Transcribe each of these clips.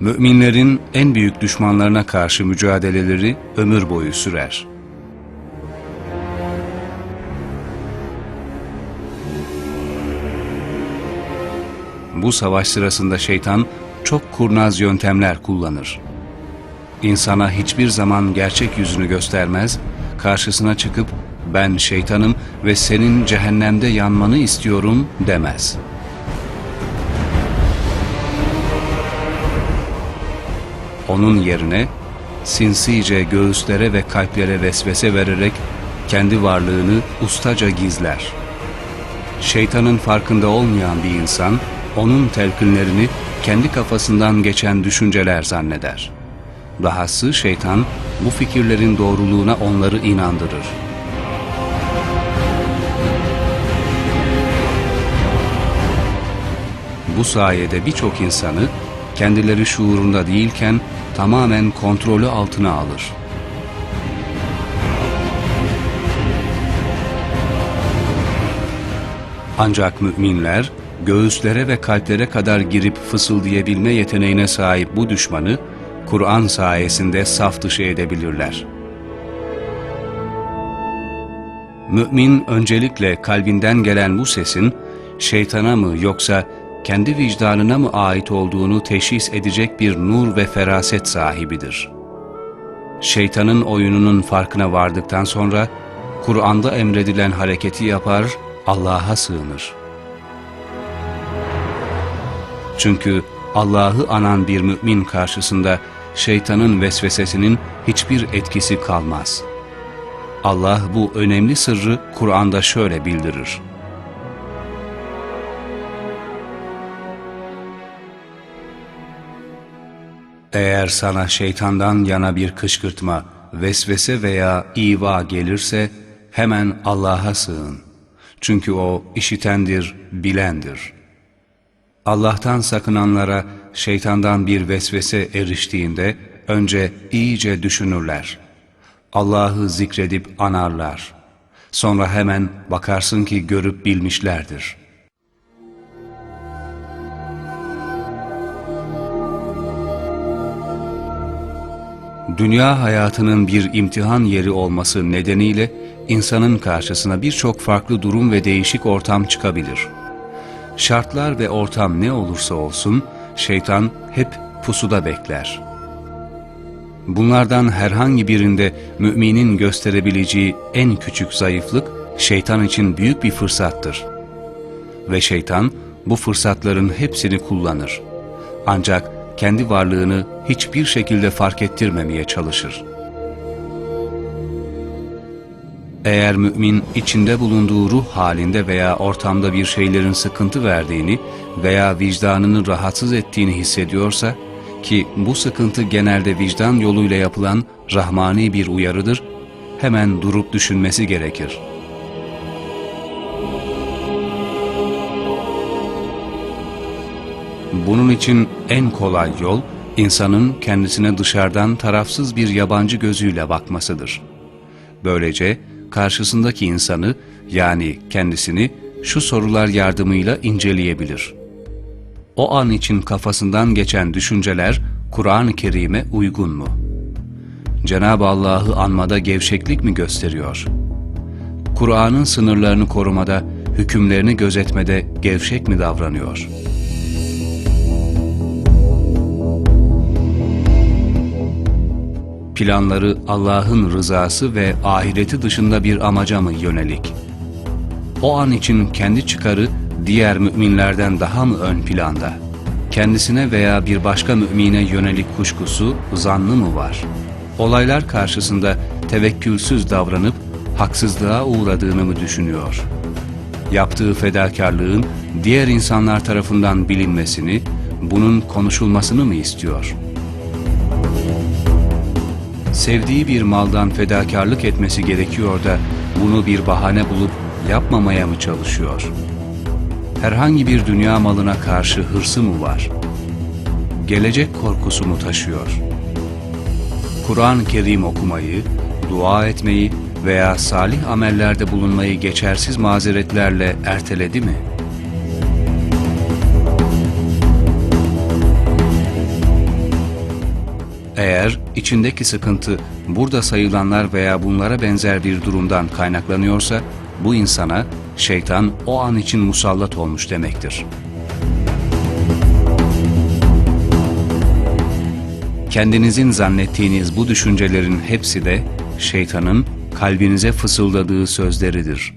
Müminlerin en büyük düşmanlarına karşı mücadeleleri ömür boyu sürer. Bu savaş sırasında şeytan çok kurnaz yöntemler kullanır. İnsana hiçbir zaman gerçek yüzünü göstermez, karşısına çıkıp ben şeytanım ve senin cehennemde yanmanı istiyorum demez. Onun yerine sinsice göğüslere ve kalplere vesvese vererek kendi varlığını ustaca gizler. Şeytanın farkında olmayan bir insan, onun telkinlerini kendi kafasından geçen düşünceler zanneder. Dahası şeytan bu fikirlerin doğruluğuna onları inandırır. Bu sayede birçok insanı kendileri şuurunda değilken tamamen kontrolü altına alır. Ancak müminler göğüslere ve kalplere kadar girip fısıldayabilme yeteneğine sahip bu düşmanı Kur'an sayesinde saf dışı edebilirler. Mümin öncelikle kalbinden gelen bu sesin şeytana mı yoksa kendi vicdanına mı ait olduğunu teşhis edecek bir nur ve feraset sahibidir. Şeytanın oyununun farkına vardıktan sonra Kur'an'da emredilen hareketi yapar, Allah'a sığınır. Çünkü Allah'ı anan bir mümin karşısında şeytanın vesvesesinin hiçbir etkisi kalmaz. Allah bu önemli sırrı Kur'an'da şöyle bildirir. Eğer sana şeytandan yana bir kışkırtma, vesvese veya iva gelirse hemen Allah'a sığın. Çünkü O işitendir, bilendir. Allah'tan sakınanlara şeytandan bir vesvese eriştiğinde önce iyice düşünürler. Allah'ı zikredip anarlar. Sonra hemen bakarsın ki görüp bilmişlerdir.'' Dünya hayatının bir imtihan yeri olması nedeniyle insanın karşısına birçok farklı durum ve değişik ortam çıkabilir. Şartlar ve ortam ne olursa olsun şeytan hep pusuda bekler. Bunlardan herhangi birinde müminin gösterebileceği en küçük zayıflık şeytan için büyük bir fırsattır. Ve şeytan bu fırsatların hepsini kullanır. Ancak kendi varlığını hiçbir şekilde fark ettirmemeye çalışır. Eğer mümin içinde bulunduğu ruh halinde veya ortamda bir şeylerin sıkıntı verdiğini veya vicdanını rahatsız ettiğini hissediyorsa ki bu sıkıntı genelde vicdan yoluyla yapılan rahmani bir uyarıdır, hemen durup düşünmesi gerekir.'' Bunun için en kolay yol, insanın kendisine dışarıdan tarafsız bir yabancı gözüyle bakmasıdır. Böylece karşısındaki insanı yani kendisini şu sorular yardımıyla inceleyebilir. O an için kafasından geçen düşünceler Kur'an-ı Kerim'e uygun mu? Cenab-ı Allah'ı anmada gevşeklik mi gösteriyor? Kur'an'ın sınırlarını korumada, hükümlerini gözetmede gevşek mi davranıyor?'' Planları Allah'ın rızası ve ahireti dışında bir amaca mı yönelik? O an için kendi çıkarı diğer müminlerden daha mı ön planda? Kendisine veya bir başka mümine yönelik kuşkusu, zannı mı var? Olaylar karşısında tevekkülsüz davranıp haksızlığa uğradığını mı düşünüyor? Yaptığı fedakarlığın diğer insanlar tarafından bilinmesini, bunun konuşulmasını mı istiyor?'' Sevdiği bir maldan fedakarlık etmesi gerekiyor da bunu bir bahane bulup yapmamaya mı çalışıyor? Herhangi bir dünya malına karşı hırsı mı var? Gelecek korkusu mu taşıyor? Kur'an-ı Kerim okumayı, dua etmeyi veya salih amellerde bulunmayı geçersiz mazeretlerle erteledi mi?'' Eğer içindeki sıkıntı burada sayılanlar veya bunlara benzer bir durumdan kaynaklanıyorsa, bu insana şeytan o an için musallat olmuş demektir. Kendinizin zannettiğiniz bu düşüncelerin hepsi de şeytanın kalbinize fısıldadığı sözleridir.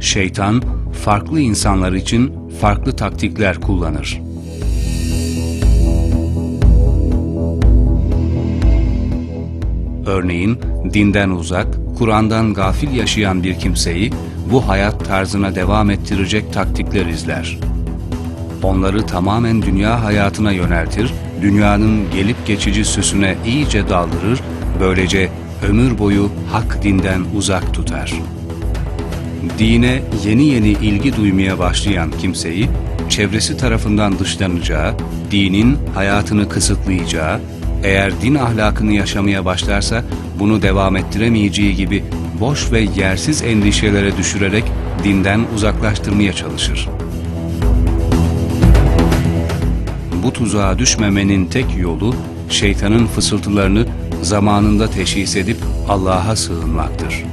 Şeytan farklı insanlar için farklı taktikler kullanır. Örneğin dinden uzak, Kur'an'dan gafil yaşayan bir kimseyi bu hayat tarzına devam ettirecek taktikler izler. Onları tamamen dünya hayatına yöneltir, dünyanın gelip geçici süsüne iyice daldırır, böylece ömür boyu hak dinden uzak tutar. Dine yeni yeni ilgi duymaya başlayan kimseyi, çevresi tarafından dışlanacağı, dinin hayatını kısıtlayacağı, eğer din ahlakını yaşamaya başlarsa bunu devam ettiremeyeceği gibi boş ve yersiz endişelere düşürerek dinden uzaklaştırmaya çalışır. Bu tuzağa düşmemenin tek yolu şeytanın fısıltılarını zamanında teşhis edip Allah'a sığınmaktır.